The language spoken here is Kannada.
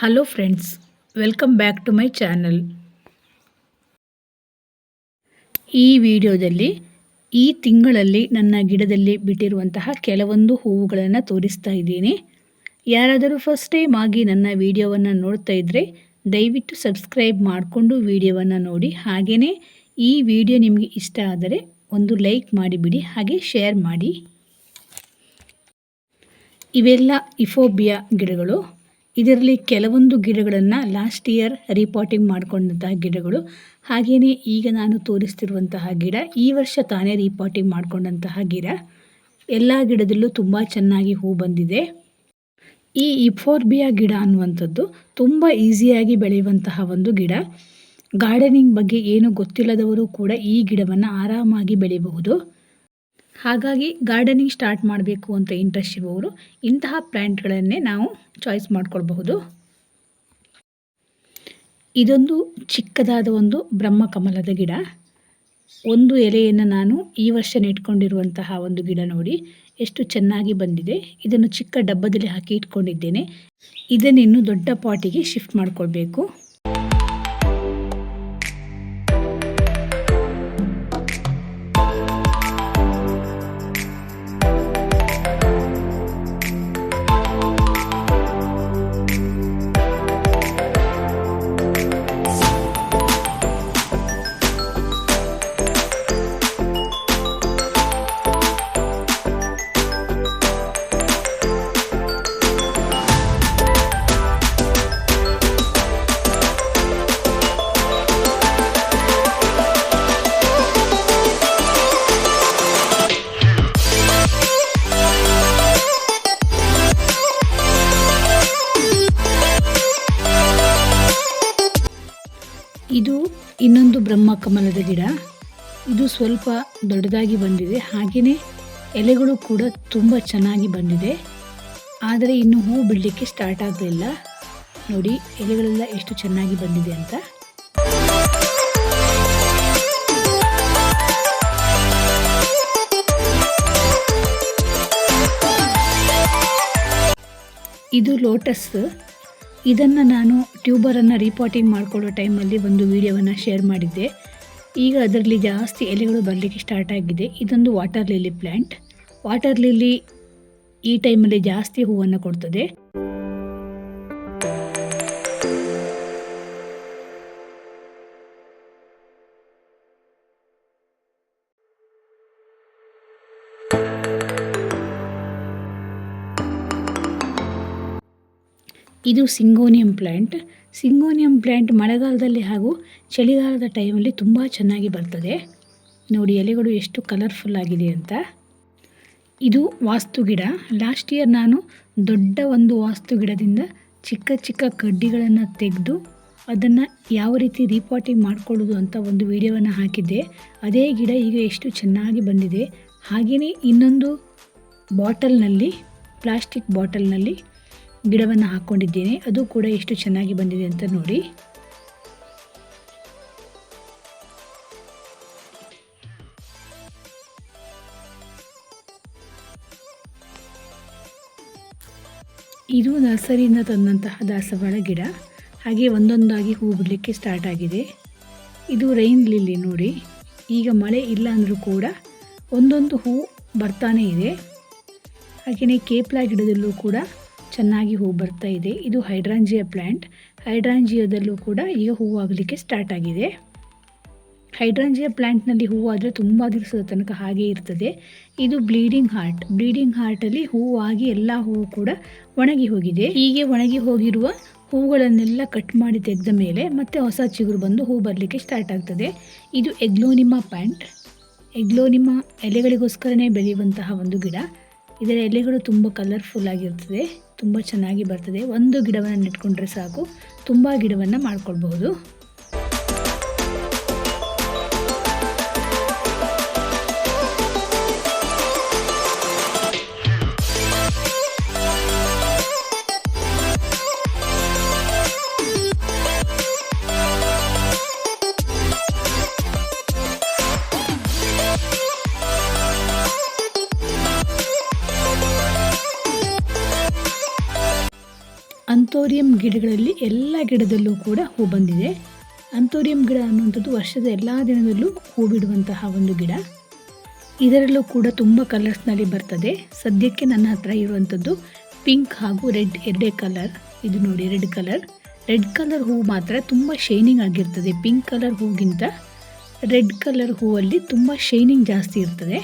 Hello friends welcome back to my channel ಈ ವಿಡಿಯೋದಲ್ಲಿ ಈ ತಿಂಗಳಲ್ಲಿ ನನ್ನ ಗಿಡದಲ್ಲಿ ಬಿಟ್ಟಿರುವಂತಹ ಕೆಲವೊಂದು ಹೂವುಗಳನ್ನು ತೋರಿಸ್ತಾ ಇದ್ದೀನಿ. ಯಾರಾದರೂ ಫಸ್ಟ್ ಟೈಮ್ ಆಗಿ ನನ್ನ ವಿಡಿಯೋವನ್ನು ನೋಡ್ತಾ ಇದ್ದರೆ ದಯವಿಟ್ಟು ಸಬ್ಸ್ಕ್ರೈಬ್ ಮಾಡಿಕೊಂಡು ವಿಡಿಯೋವನ್ನು ನೋಡಿ. ಹಾಗೆಯೇ ಈ ವಿಡಿಯೋ ನಿಮಗೆ ಇಷ್ಟ ಆದರೆ ಒಂದು ಲೈಕ್ ಮಾಡಿಬಿಡಿ, ಹಾಗೆ ಶೇರ್ ಮಾಡಿ. ಇವೆಲ್ಲ ಇಫೋಬಿಯಾ ಗಿಡಗಳು. ಇದರಲ್ಲಿ ಕೆಲವೊಂದು ಗಿಡಗಳನ್ನು ಲಾಸ್ಟ್ ಇಯರ್ ರೀಪಾಟಿಂಗ್ ಮಾಡಿಕೊಂಡಂತಹ ಗಿಡಗಳು. ಹಾಗೆಯೇ ಈಗ ನಾನು ತೋರಿಸ್ತಿರುವಂತಹ ಗಿಡ, ಈ ವರ್ಷ ತಾನೇ ರೀಪಾಟಿಂಗ್ ಮಾಡಿಕೊಂಡಂತಹ ಗಿಡ. ಎಲ್ಲ ಗಿಡದಲ್ಲೂ ತುಂಬ ಚೆನ್ನಾಗಿ ಹೂ ಬಂದಿದೆ. ಈ ಇಫೋರ್ಬಿಯಾ ಗಿಡ ಅನ್ನುವಂಥದ್ದು ತುಂಬ ಈಸಿಯಾಗಿ ಬೆಳೆಯುವಂತಹ ಒಂದು ಗಿಡ. ಗಾರ್ಡನಿಂಗ್ ಬಗ್ಗೆ ಏನು ಗೊತ್ತಿಲ್ಲದವರು ಕೂಡ ಈ ಗಿಡವನ್ನು ಆರಾಮಾಗಿ ಬೆಳೆಯಬಹುದು ಹಾಗಾಗಿ ಗಾರ್ಡನಿಂಗ್ ಸ್ಟಾರ್ಟ್ ಮಾಡಬೇಕು ಅಂತ ಇಂಟ್ರೆಸ್ಟ್ ಇರುವವರು ಇಂತಹ ಪ್ಲ್ಯಾಂಟ್ಗಳನ್ನೇ ನಾವು ಚಾಯ್ಸ್ ಮಾಡಿಕೊಳ್ಬಹುದು. ಇದೊಂದು ಚಿಕ್ಕದಾದ ಒಂದು ಬ್ರಹ್ಮಕಮಲದ ಗಿಡ. ಒಂದು ಎಲೆಯನ್ನು ನಾನು ಈ ವರ್ಷ ನೆಟ್ಕೊಂಡಿರುವಂತಹ ಒಂದು ಗಿಡ ನೋಡಿ ಎಷ್ಟು ಚೆನ್ನಾಗಿ ಬಂದಿದೆ. ಇದನ್ನು ಚಿಕ್ಕ ಡಬ್ಬದಲ್ಲಿ ಹಾಕಿ ಇಟ್ಕೊಂಡಿದ್ದೇನೆ. ಇದನ್ನಿನ್ನು ದೊಡ್ಡ ಪಾಟಿಗೆ ಶಿಫ್ಟ್ ಮಾಡ್ಕೊಳ್ಬೇಕು. ಇದು ಇನ್ನೊಂದು ಬ್ರಹ್ಮ ಕಮಲದ ಗಿಡ. ಇದು ಸ್ವಲ್ಪ ದೊಡ್ಡದಾಗಿ ಬಂದಿದೆ. ಹಾಗೆಯೇ ಎಲೆಗಳು ಕೂಡ ತುಂಬ ಚೆನ್ನಾಗಿ ಬಂದಿದೆ. ಆದರೆ ಇನ್ನು ಹೂ ಬಿಡಲಿಕ್ಕೆ ಸ್ಟಾರ್ಟ್ ಆಗಲಿಲ್ಲ. ನೋಡಿ, ಎಲೆಗಳೆಲ್ಲ ಎಷ್ಟು ಚೆನ್ನಾಗಿ ಬಂದಿದೆ ಅಂತ. ಇದು ಲೋಟಸ್ ಇದನ್ನು ನಾನು ಟ್ಯೂಬರನ್ನು ರೀಪಾಟಿಂಗ್ ಮಾಡಿಕೊಳ್ಳೋ ಟೈಮಲ್ಲಿ ಒಂದು ವಿಡಿಯೋವನ್ನು ಶೇರ್ ಮಾಡಿದ್ದೆ. ಈಗ ಅದರಲ್ಲಿ ಜಾಸ್ತಿ ಎಲೆಗಳು ಬರಲಿಕ್ಕೆ ಸ್ಟಾರ್ಟ್ ಆಗಿದೆ. ಇದೊಂದು water lily plant water lily ಈ ಟೈಮಲ್ಲಿ ಜಾಸ್ತಿ ಹೂವನ್ನು ಕೊಡ್ತದೆ. ಇದು ಸಿಂಗೋನಿಯಂ ಪ್ಲ್ಯಾಂಟ್ ಸಿಂಗೋನಿಯಂ ಪ್ಲ್ಯಾಂಟ್ ಮಳೆಗಾಲದಲ್ಲಿ ಹಾಗೂ ಚಳಿಗಾಲದ ಟೈಮಲ್ಲಿ ತುಂಬ ಚೆನ್ನಾಗಿ ಬರ್ತದೆ. ನೋಡಿ, ಎಲೆಗಳು ಎಷ್ಟು ಕಲರ್ಫುಲ್ ಆಗಿದೆ ಅಂತ. ಇದು ವಾಸ್ತು ಗಿಡ. ಲಾಸ್ಟ್ ಇಯರ್ ನಾನು ದೊಡ್ಡ ಒಂದು ವಾಸ್ತು ಗಿಡದಿಂದ ಚಿಕ್ಕ ಚಿಕ್ಕ ಕಡ್ಡಿಗಳನ್ನು ತೆಗೆದು ಅದನ್ನು ಯಾವ ರೀತಿ ರೀಪಾಟಿಂಗ್ ಮಾಡಿಕೊಳ್ಳೋದು ಅಂತ ಒಂದು ವಿಡಿಯೋವನ್ನು ಹಾಕಿದ್ದೆ. ಅದೇ ಗಿಡ ಈಗ ಎಷ್ಟು ಚೆನ್ನಾಗಿ ಬಂದಿದೆ. ಹಾಗೆಯೇ ಇನ್ನೊಂದು ಬಾಟಲ್ನಲ್ಲಿ ಪ್ಲಾಸ್ಟಿಕ್ ಬಾಟಲ್ನಲ್ಲಿ ಗಿಡವನ್ನು ಹಾಕ್ಕೊಂಡಿದ್ದೇನೆ. ಅದು ಕೂಡ ಎಷ್ಟು ಚೆನ್ನಾಗಿ ಬಂದಿದೆ ಅಂತ ನೋಡಿ. ಇದು ನರ್ಸರಿಯಿಂದ ತಂದಂತಹ ದಾಸವಾಳ ಗಿಡ. ಹಾಗೆ ಒಂದೊಂದಾಗಿ ಹೂ ಬಿಡಲಿಕ್ಕೆ ಸ್ಟಾರ್ಟ್ ಆಗಿದೆ. ಇದು ರೈನ್ ಲಿಲ್ಲಿ ನೋಡಿ. ಈಗ ಮಳೆ ಇಲ್ಲ ಅಂದರೂ ಕೂಡ ಒಂದೊಂದು ಹೂ ಬರ್ತಾನೆ ಇದೆ. ಹಾಗೆಯೇ ಕೇಪ್ಲಾ ಗಿಡದಲ್ಲೂ ಕೂಡ ಚೆನ್ನಾಗಿ ಹೂ ಬರ್ತಾ ಇದೆ. ಇದು ಹೈಡ್ರಾಂಜಿಯಾ ಪ್ಲ್ಯಾಂಟ್ ಹೈಡ್ರಾಂಜಿಯದಲ್ಲೂ ಕೂಡ ಈಗ ಹೂವಾಗಲಿಕ್ಕೆ ಸ್ಟಾರ್ಟ್ ಆಗಿದೆ. ಹೈಡ್ರಾಂಜಿಯಾ ಪ್ಲ್ಯಾಂಟ್ನಲ್ಲಿ ಹೂವಾದರೆ ತುಂಬ ದಿವಸದ ತನಕ ಹಾಗೆ ಇರ್ತದೆ. ಇದು ಬ್ಲೀಡಿಂಗ್ ಹಾರ್ಟ್. ಬ್ಲೀಡಿಂಗ್ ಹಾರ್ಟಲ್ಲಿ ಹೂವಾಗಿ ಎಲ್ಲ ಹೂವು ಕೂಡ ಒಣಗಿ ಹೋಗಿದೆ. ಹೀಗೆ ಒಣಗಿ ಹೋಗಿರುವ ಹೂಗಳನ್ನೆಲ್ಲ ಕಟ್ ಮಾಡಿ ತೆಗೆದ ಮೇಲೆ ಮತ್ತೆ ಹೊಸ ಚಿಗುರು ಬಂದು ಹೂ ಬರಲಿಕ್ಕೆ ಸ್ಟಾರ್ಟ್ ಆಗ್ತದೆ. ಇದು ಎಗ್ಲೋನಿಮಾ ಪ್ಯಾಂಟ್. ಎಗ್ಲೋನಿಮಾ ಎಲೆಗಳಿಗೋಸ್ಕರನೇ ಬೆಳೆಯುವಂತಹ ಒಂದು ಗಿಡ. ಇದರ ಎಲೆಗಳು ತುಂಬ ಕಲರ್ಫುಲ್ ಆಗಿರ್ತದೆ. ತುಂಬ ಚೆನ್ನಾಗಿ ಬರ್ತದೆ. ಒಂದು ಗಿಡವನ್ನು ನೆಟ್ಕೊಂಡ್ರೆ ಸಾಕು. ತುಂಬ ಗಿಡವನ್ನು ಮಾಡ್ಕೊಳ್ಬಹುದು. ಅಂಥೋರಿಯಂ ಗಿಡಗಳಲ್ಲಿ ಎಲ್ಲ ಗಿಡದಲ್ಲೂ ಕೂಡ ಹೂ ಬಂದಿದೆ. ಅಂಥೋರಿಯಂ ಗಿಡ ಅನ್ನುವಂಥದ್ದು ವರ್ಷದ ಎಲ್ಲ ದಿನದಲ್ಲೂ ಹೂ ಬಿಡುವಂತಹ ಒಂದು ಗಿಡ. ಇದರಲ್ಲೂ ಕೂಡ ತುಂಬ ಕಲರ್ಸ್ನಲ್ಲಿ ಬರ್ತದೆ. ಸದ್ಯಕ್ಕೆ ನನ್ನ ಹತ್ರ ಇರುವಂಥದ್ದು ಪಿಂಕ್ ಹಾಗೂ ರೆಡ್ ಎರಡೇ ಕಲರ್ ಇದು ನೋಡಿ ರೆಡ್ ಕಲರ್ ರೆಡ್ ಕಲರ್ ಹೂವು ಮಾತ್ರ ತುಂಬ ಶೈನಿಂಗ್ ಆಗಿರ್ತದೆ. ಪಿಂಕ್ ಕಲರ್ ಹೂಗಿಂತ ರೆಡ್ ಕಲರ್ ಹೂವಲ್ಲಿ ತುಂಬ ಶೈನಿಂಗ್ ಜಾಸ್ತಿ ಇರ್ತದೆ.